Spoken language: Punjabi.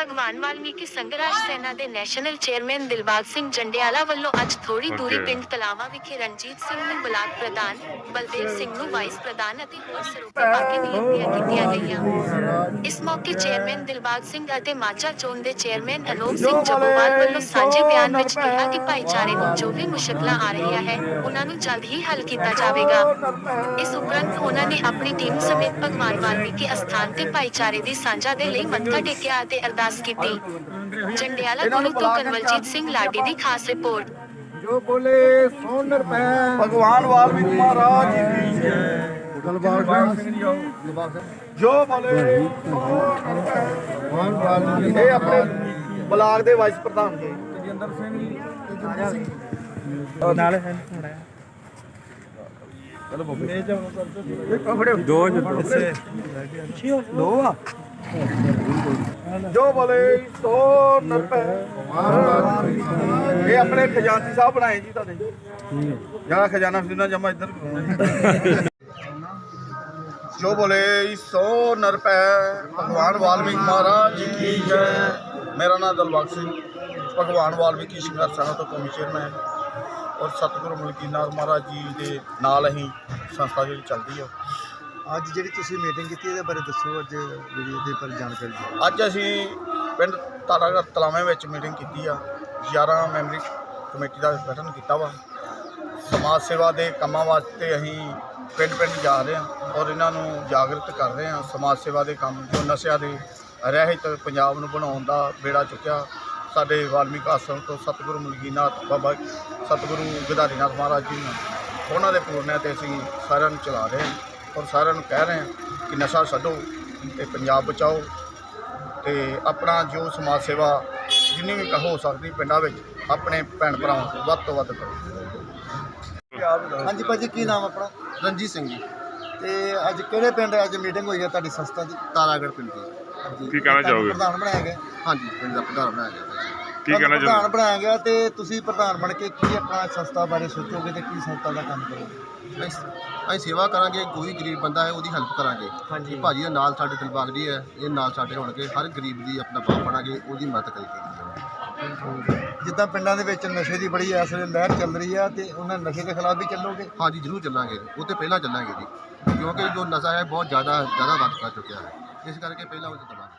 ਭਗਵਾਨ ਵਾਲਮੀਕੀ ਸੰਘਰਸ਼ ਸੈਨਾ ਦੇ ਨੈਸ਼ਨਲ ਚੇਅਰਮੈਨ ਦਿਲਬਾਗ ਸਿੰਘ ਜੰਡਿਆਲਾ ਵੱਲੋਂ ਅੱਜ ਥੋੜੀ ਦੂਰੀ. ਪਿੰਡ ਤਲਾਵਾ ਵਿਖੇ ਰਣਜੀਤ ਸਿੰਘ ਨੂੰ ਬਲਾਕ ਪ੍ਰਧਾਨ ਬਲਦੇਵ ਸਿੰਘ ਨੂੰ ਵਾਈਸ ਪ੍ਰਧਾਨ ਅਤੇ ਹੋਰ ਸਰੋਪੇ ਪਾ ਕੇ ਨਿਯੁਕਤੀਆਂ ਕੀਤੀਆਂ ਗਈਆਂ। ਇਸ ਮੌਕੇ ਚੇਅਰਮੈਨ ਦਿਲਬਾਗ ਸਿੰਘ ਅਤੇ ਮਾਚਾ ਚੋਣ ਦੇ ਚੇਅਰਮੈਨ ਅਨੋਪ ਸਿੰਘ ਜੱਬੋਵਾਲ ਵੱਲੋਂ ਸਾਂਝੇ ਬਿਆਨ ਵਿੱਚ ਕਿਹਾ ਕਿ ਭਾਈਚਾਰੇ ਨੂੰ ਜੋ ਵੀ ਮੁਸ਼ਕਲਾਂ ਆ ਰਹੀਆਂ ਹੈ ਉਹਨਾਂ ਨੂੰ ਜਲਦ ਹੀ ਹੱਲ ਕੀਤਾ ਜਾਵੇਗਾ। ਇਸ ਉਪਰੰਤ ਉਹਨਾਂ ਨੇ ਆਪਣੀ ਟੀਮ ਸਮੇਤ ਭਗਵਾਨ ਵਾਲਮੀਕੀ ਅਸਥਾਨ ਤੇ ਭਾਈਚਾਰੇ ਦੀ ਸਾਂਝਾ ਦੇ ਲਈ ਮੱਥਾ ਟੇਕਿਆ ਅਤੇ ਅਰਦਾਸ ਕੀਤੀ। ਜੰਡਿਆਲਾ ਗੁਰੂ ਤੋਂ ਕਨਵਲਜੀਤ ਸਿੰਘ ਲਾਡੀ ਦੀ ਖਾਸ ਰਿਪੋਰਟ। ਜੋ ਬੋਲੇ ਸੋ ਨਿਰਭੈ ਭਗਵਾਨ ਵਾਲਮੀਕ ਮਹਾਰਾਜ ਜੀ ਕੀ ਜੈ। ਗਲਬਾਗ ਸਿੰਘ ਸਿੰਘ ਜੋ ਬੋਲੇ। ਭਗਵਾਨ ਵਾਲਮੀਕੀ ਇਹ ਆਪਣੇ ਬਲਾਕ ਦੇ ਵਾਈਸ ਪ੍ਰਧਾਨ ਜੀ। ਤੇਜਿੰਦਰ ਸਿੰਘ ਜੋ। ਬੋਲੇ ਸੋ ਨਿਰਭੈ ਇਹ ਆਪਣੇ ਖਜ਼ਾਨਚੀ ਸਾਹਿਬ ਬਣਾਏ ਜੀ ਤੁਹਾਡੇ। ਜਿਹੜਾ ਖਜ਼ਾਨਾ ਖਜ਼ਾਨਾ ਜਮਾ ਇੱਧਰ ਜੋ। ਬੋਲੇ ਸੋ ਨਿਰਭੈ ਭਗਵਾਨ ਵਾਲਮੀਕ ਮਹਾਰਾਜ ਜੀ ਕੀ ਜੈ। ਮੇਰਾ ਨਾਮ ਦਲਬਾਗ ਸਿੰਘ। ਭਗਵਾਨ ਵਾਲਮੀਕੀ ਸੰਘਰਸ਼ ਸਭਾ ਤੋਂ ਕੌਮੀ ਚੇਅਰਮੈਨ ਔਰ ਸਤਿਗੁਰੂ ਮਲਕੀਨਾਥ ਮਹਾਰਾਜ ਜੀ ਦੇ ਨਾਲ ਅਸੀਂ ਸੰਸਥਾ ਜਿਹੜੀ ਚੱਲਦੀ ਹੈ। ਅੱਜ ਜਿਹੜੀ ਤੁਸੀਂ ਮੀਟਿੰਗ ਕੀਤੀ, ਇਹਦੇ ਬਾਰੇ ਦੱਸੋ ਅੱਜ ਵੀਡੀਓ ਦੇ ਪਰ ਜਾਣਕਾਰੀ ਦਿਓ। ਅੱਜ ਅਸੀਂ ਪਿੰਡ ਤਾਰਾਗੜ੍ਹ ਤਲਾਵੇਂ ਵਿੱਚ ਮੀਟਿੰਗ ਕੀਤੀ ਆ। 11 ਮੈਂਬਰੀ ਕਮੇਟੀ ਦਾ ਗਠਨ ਕੀਤਾ ਵਾ। ਸਮਾਜ ਸੇਵਾ ਦੇ ਕੰਮਾਂ ਵਾਸਤੇ ਅਸੀਂ ਪਿੰਡ ਪਿੰਡ ਜਾ ਰਹੇ ਹਾਂ ਔਰ ਇਹਨਾਂ ਨੂੰ ਜਾਗਰਤ ਕਰ ਰਹੇ ਹਾਂ। ਸਮਾਜ ਸੇਵਾ ਦੇ ਕੰਮ, ਜੋ ਨਸ਼ਿਆਂ ਦੇ ਰਹਿਤ ਪੰਜਾਬ ਨੂੰ ਬਣਾਉਣ ਦਾ ਬੇੜਾ ਚੁੱਕਿਆ। ਸਾਡੇ ਵਾਲਮੀਕ ਆਸ਼ਰਮ ਤੋਂ ਸਤਿਗੁਰੂ ਮਲਕੀਨਾਥ ਬਾਬਾ ਸਤਿਗੁਰੂ ਗਦਾਰੀਨਾਥ ਮਹਾਰਾਜ ਜੀ ਨੇ ਉਹਨਾਂ ਦੇ ਪੂਰਨਿਆਂ ਤੇ ਅਸੀਂ ਸਾਰਿਆਂ ਨੂੰ ਚਲਾ ਰਹੇ ਹਾਂ। ਔਰ ਸਾਰਿਆਂ ਨੂੰ ਕਹਿ ਰਹੇ ਹਾਂ ਕਿ ਨਸ਼ਾ ਛੱਡੋ ਤੇ ਪੰਜਾਬ ਬਚਾਓ ਤੇ ਆਪਣਾ ਜੋ ਸਮਾਜ ਸੇਵਾ ਜਿੰਨੀ ਵੀ ਹੋ ਸਕਦੀ ਪਿੰਡਾਂ ਵਿੱਚ ਆਪਣੇ ਭੈਣ ਭਰਾਵਾਂ ਤੋਂ ਵੱਧ ਤੋਂ ਵੱਧ ਕਰੋ। ਹਾਂਜੀ ਭਾਜੀ ਕੀ ਨਾਮ ਆਪਣਾ? ਰਣਜੀਤ ਸਿੰਘ ਜੀ। ਤੇ ਅੱਜ ਕਿਹੜੇ ਪਿੰਡ ਅੱਜ ਮੀਟਿੰਗ ਹੋਈ ਹੈ ਤੁਹਾਡੀ ਸੰਸਥਾ ਦੀ? ਤਾਰਾਗੜ੍ਹ ਪਿੰਡ ਦੇ। ਹਾਂਜੀ। ਕੀ ਕਹਿਣਾ ਚਾਹੋਗੇ? ਪ੍ਰਧਾਨ ਬਣਾਇਆ ਗਿਆ ਹਾਂਜੀ ਪਿੰਡ ਦਾ ਪ੍ਰਧਾਨ ਬਣਾਇਆ ਗਿਆ। ਕੀ ਕਹਿਣਾ ਤੁਹਾਨੂੰ ਪ੍ਰਧਾਨ ਚਾਹੁੰਦੇ? ਬਣਾਇਆ ਗਿਆ ਤੇ ਤੁਸੀਂ ਪ੍ਰਧਾਨ ਬਣ ਕੇ ਕੀ ਆਪਣਾ ਸੰਸਥਾ ਬਾਰੇ ਸੋਚੋਗੇ ਤੇ ਕੀ ਸੰਸਥਾ ਦਾ ਕੰਮ ਕਰੋਗੇ? ਅਸੀਂ ਅਸੀਂ ਸੇਵਾ ਕਰਾਂਗੇ ਕੋਈ ਗਰੀਬ ਬੰਦਾ ਹੈ ਉਹਦੀ ਹੈਲਪ ਕਰਾਂਗੇ। ਹਾਂਜੀ। ਭਾਜੀ ਦੇ ਨਾਲ ਸਾਡੇ ਦਿਲਬਾਗ ਜੀ ਹੈ ਇਹ ਨਾਲ ਸਾਡੇ ਹੋਣਗੇ ਹਰ ਗਰੀਬ ਦੀ ਆਪਣਾ ਬਾਪ ਬਣਾਂਗੇ ਉਹਦੀ ਮਦਦ ਕਰੀਏ ਜਿੱਦਾਂ ਪਿੰਡਾਂ ਦੇ ਵਿੱਚ ਨਸ਼ੇ ਦੀ ਬੜੀ ਇਸ ਵੇਲੇ ਲਹਿਰ ਚੱਲ ਰਹੀ ਆ ਤੇ ਉਹਨਾਂ ਨਸ਼ੇ ਦੇ ਖਿਲਾਫ ਵੀ ਚੱਲੋਗੇ? ਹਾਂਜੀ ਜ਼ਰੂਰ ਚੱਲਾਂਗੇ ਉਹ ਤੇ ਪਹਿਲਾਂ ਚੱਲਾਂਗੇ ਜੀ। ਕਿਉਂਕਿ ਜੋ ਨਸ਼ਾ ਹੈ ਬਹੁਤ ਜ਼ਿਆਦਾ ਜ਼ਿਆਦਾ ਵੱਧ ਕਰ ਚੁੱਕਿਆ ਹੈ। ਇਸ ਕਰਕੇ ਪਹਿਲਾਂ ਉਹ ਦਬਾਂਗੇ